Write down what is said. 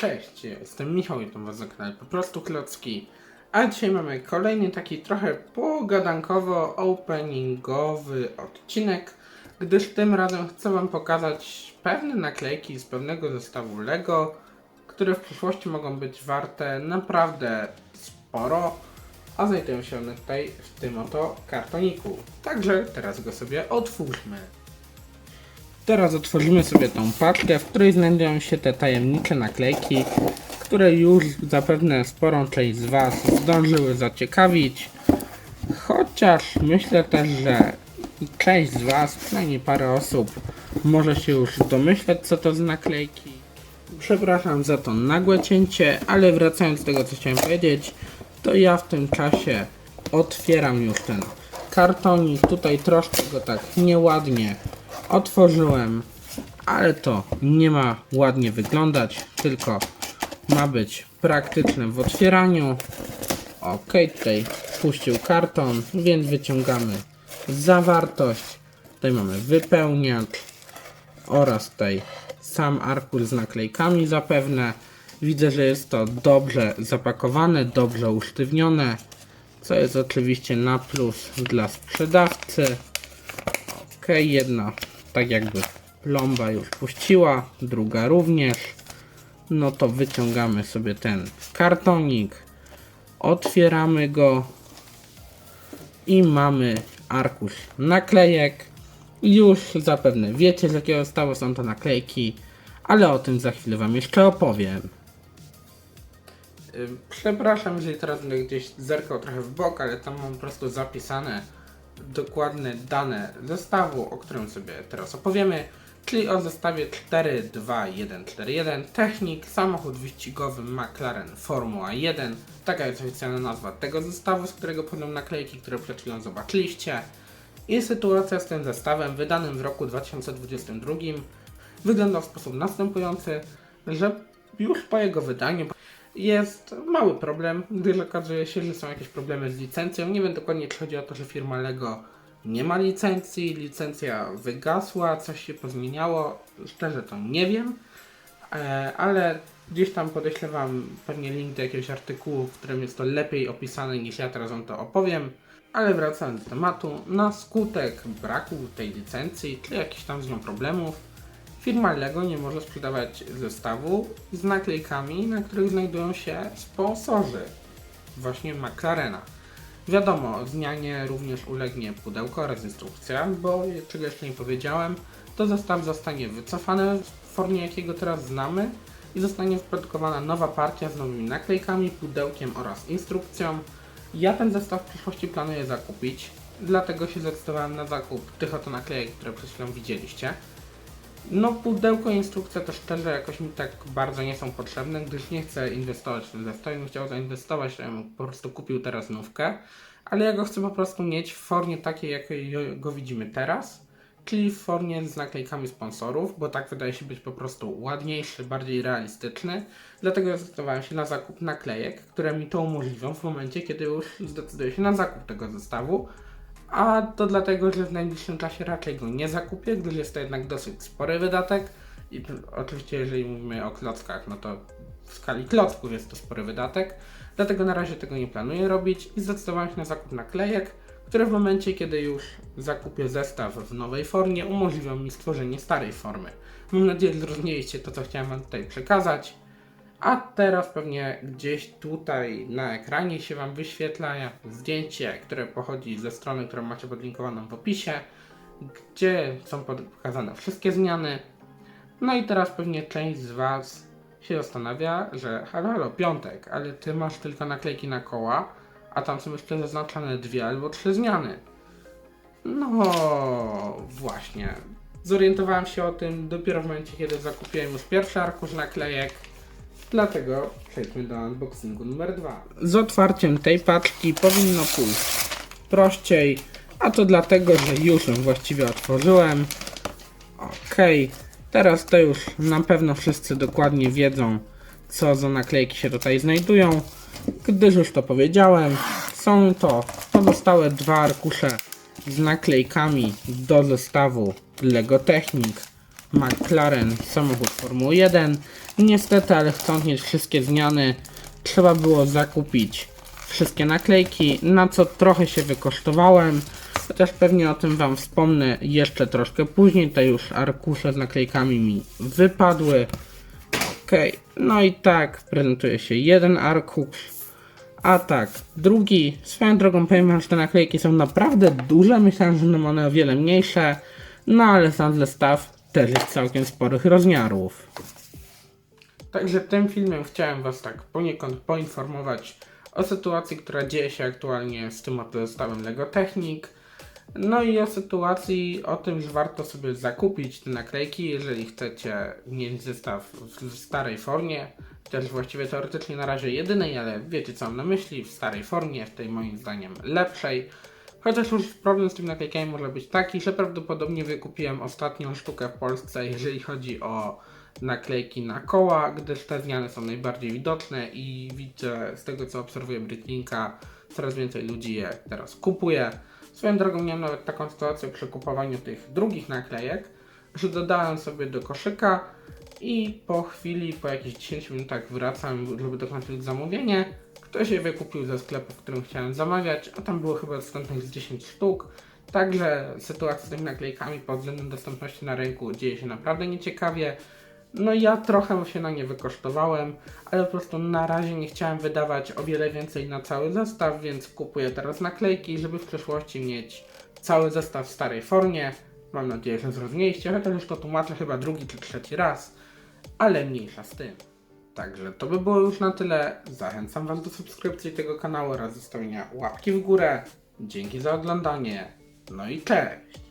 Cześć, jestem Michał i to was na kanale Po prostu Klocki. A dzisiaj mamy kolejny taki trochę pogadankowo openingowy odcinek, gdyż tym razem chcę wam pokazać pewne naklejki z pewnego zestawu LEGO, które w przyszłości mogą być warte naprawdę sporo, a znajdują się one tutaj w tym oto kartoniku. Także teraz go sobie otwórzmy. Teraz otworzymy sobie tą paczkę, w której znajdują się te tajemnicze naklejki, które już zapewne sporą część z Was zdążyły zaciekawić. Chociaż myślę też, że część z Was, przynajmniej parę osób, może się już domyśleć, co to za naklejki. Przepraszam za to nagłe cięcie, ale wracając do tego, co chciałem powiedzieć, to ja w tym czasie otwieram już ten kartonik. Tutaj troszkę go tak nieładnie otworzyłem, ale to nie ma ładnie wyglądać, tylko ma być praktyczne w otwieraniu. Ok, tutaj puścił karton, więc wyciągamy zawartość. Tutaj mamy wypełniacz oraz tutaj sam arkusz z naklejkami zapewne. Widzę, że jest to dobrze zapakowane, dobrze usztywnione, co jest oczywiście na plus dla sprzedawcy. Ok, jedna tak jakby plomba już puściła, druga również. No to wyciągamy sobie ten kartonik, otwieramy go i mamy arkusz naklejek. Już zapewne wiecie z jakiego stawu są to naklejki, ale o tym za chwilę Wam jeszcze opowiem. Przepraszam, jeżeli teraz gdzieś zerkał trochę w bok, ale tam mam po prostu zapisane dokładne dane zestawu, o którym sobie teraz opowiemy, czyli o zestawie 42141 Technik, samochód wyścigowy McLaren Formuła 1, taka jest oficjalna nazwa tego zestawu, z którego płyną naklejki, które przed chwilą zobaczyliście. I sytuacja z tym zestawem wydanym w roku 2022 wygląda w sposób następujący, że już po jego wydaniu jest mały problem, gdyż okazuje się, że są jakieś problemy z licencją. Nie wiem dokładnie, czy chodzi o to, że firma Lego nie ma licencji, licencja wygasła, coś się pozmieniało. Szczerze to nie wiem, e, ale gdzieś tam podeślę Wam pewnie link do jakiegoś artykułu, w którym jest to lepiej opisane niż ja teraz Wam to opowiem. Ale wracając do tematu, na skutek braku tej licencji, czy jakichś tam z nią problemów, Firma Lego nie może sprzedawać zestawu z naklejkami, na których znajdują się sponsorzy, właśnie McLarena. Wiadomo, zmianie również ulegnie pudełko oraz instrukcja, bo czego jeszcze nie powiedziałem, to zestaw zostanie wycofany w formie jakiego teraz znamy i zostanie wyprodukowana nowa partia z nowymi naklejkami, pudełkiem oraz instrukcją. Ja ten zestaw w przyszłości planuję zakupić, dlatego się zdecydowałem na zakup tych oto naklejek, które przed chwilą widzieliście. No pudełko i instrukcja to szczerze jakoś mi tak bardzo nie są potrzebne, gdyż nie chcę inwestować w ten zestaw. Bym chciał zainwestować, to ja bym po prostu kupił teraz nówkę, ale ja go chcę po prostu mieć w formie takiej, jakiej go widzimy teraz, czyli w formie z naklejkami sponsorów, bo tak wydaje się być po prostu ładniejszy, bardziej realistyczny. Dlatego zdecydowałem się na zakup naklejek, które mi to umożliwią w momencie, kiedy już zdecyduję się na zakup tego zestawu. A to dlatego, że w najbliższym czasie raczej go nie zakupię, gdyż jest to jednak dosyć spory wydatek. I oczywiście, jeżeli mówimy o klockach, no to w skali klocków jest to spory wydatek. Dlatego na razie tego nie planuję robić i zdecydowałem się na zakup naklejek, które w momencie, kiedy już zakupię zestaw w nowej formie, umożliwią mi stworzenie starej formy. Mam nadzieję, że zrozumieliście to, co chciałem Wam tutaj przekazać. A teraz pewnie gdzieś tutaj na ekranie się Wam wyświetla zdjęcie, które pochodzi ze strony, którą macie podlinkowaną w opisie, gdzie są pokazane wszystkie zmiany. No i teraz pewnie część z Was się zastanawia, że halo, halo, piątek, ale Ty masz tylko naklejki na koła, a tam są jeszcze zaznaczone dwie albo trzy zmiany. No właśnie. Zorientowałem się o tym dopiero w momencie, kiedy zakupiłem już pierwszy arkusz naklejek. Dlatego przejdźmy do unboxingu numer dwa. Z otwarciem tej paczki powinno pójść prościej, a to dlatego, że już ją właściwie otworzyłem. Ok, teraz to już na pewno wszyscy dokładnie wiedzą, co za naklejki się tutaj znajdują, gdyż już to powiedziałem. Są to pozostałe dwa arkusze z naklejkami do zestawu Lego Technik McLaren samochód Formuły 1. Niestety, ale chcąc mieć wszystkie zmiany, trzeba było zakupić wszystkie naklejki, na co trochę się wykosztowałem. Chociaż pewnie o tym Wam wspomnę jeszcze troszkę później. Te już arkusze z naklejkami mi wypadły. Okej, no i tak prezentuje się jeden arkusz. A tak, drugi, swoją drogą powiem wam, że te naklejki są naprawdę duże, myślałem, że będą one o wiele mniejsze, no ale sam zestaw też jest całkiem sporych rozmiarów. Także tym filmem chciałem was tak poniekąd poinformować o sytuacji, która dzieje się aktualnie z tym oto zestawem LEGO Technic, no i o sytuacji, o tym, że warto sobie zakupić te naklejki, jeżeli chcecie mieć zestaw w starej formie. Też właściwie teoretycznie na razie jedynej, ale wiecie co mam na myśli, w starej formie, w tej moim zdaniem lepszej. Chociaż już problem z tymi naklejkami może być taki, że prawdopodobnie wykupiłem ostatnią sztukę w Polsce, jeżeli chodzi o naklejki na koła, gdyż te zmiany są najbardziej widoczne i widzę z tego co obserwuję Britlinka, coraz więcej ludzi je teraz kupuje. Swoją drogą miałem nawet taką sytuację przy kupowaniu tych drugich naklejek, że dodałem sobie do koszyka i po chwili, po jakichś 10 minutach wracam, żeby dokończyć zamówienie. Ktoś je wykupił ze sklepu, w którym chciałem zamawiać, a tam było chyba dostępnych z 10 sztuk. Także sytuacja z tymi naklejkami pod względem dostępności na rynku dzieje się naprawdę nieciekawie. No ja trochę się na nie wykosztowałem, ale po prostu na razie nie chciałem wydawać o wiele więcej na cały zestaw, więc kupuję teraz naklejki, żeby w przyszłości mieć cały zestaw w starej formie. Mam nadzieję, że zrozumieliście, chociaż już to tłumaczę chyba drugi czy trzeci raz, ale mniejsza z tym. Także to by było już na tyle. Zachęcam Was do subskrypcji tego kanału oraz zostawienia łapki w górę. Dzięki za oglądanie. No i cześć!